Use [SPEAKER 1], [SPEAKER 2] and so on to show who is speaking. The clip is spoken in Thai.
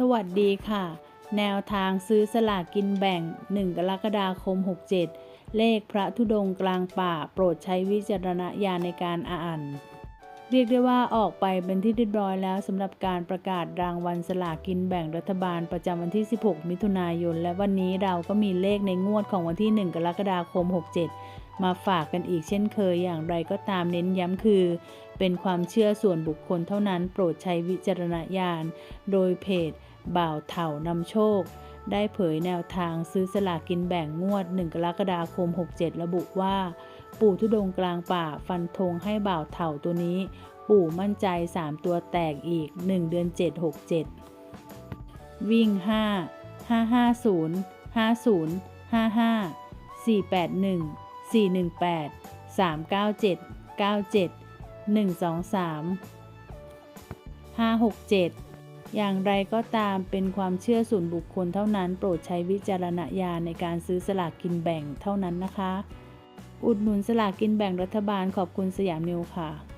[SPEAKER 1] สวัสดีค่ะ แนวทางซื้อสลากกินแบ่ง 1 กรกฎาคม 67 เลขพระธุดงค์กลางป่า โปรดใช้วิจารณญาณในการอ่าน เรียกได้ว่าออกไปเป็นที่เรียบร้อยแล้วสำหรับการประกาศรางวัลสลากกินแบ่งรัฐบาลประจำวันที่ 16 มิถุนายน และวันนี้เราก็มีเลขในงวดของวันที่ 1 กรกฎาคม 67 มาฝากกันอีกเช่นเคยอย่างไรก็ตามเน้นย้ำคือ เป็นความเชื่อส่วนบุคคลเท่านั้นโปรดใช้วิจารณญาณ โดยเพจ บ่าวเถ่านำโชค ได้เผยแนวทางซื้อสลากกินแบ่งงวด 1 กรกฎาคม 67 ระบุว่า ปู่ทุดงกลางป่าฟันธงให้บ่าวเถ่าตัวนี้ ปู่มั่นใจ 3 ตัวแตกอีก 1 เดือน 767 วิ่ง 5 550 50 55 481 418 397 97 123 567 อย่างไรก็ตามเป็นความเชื่อส่วนบุคคลเท่านั้นโปรดใช้วิจารณญาณในการซื้อสลากกินแบ่งเท่านั้นนะคะ อุดหนุนสลากกินแบ่งรัฐบาลขอบคุณสยามนิวค่ะ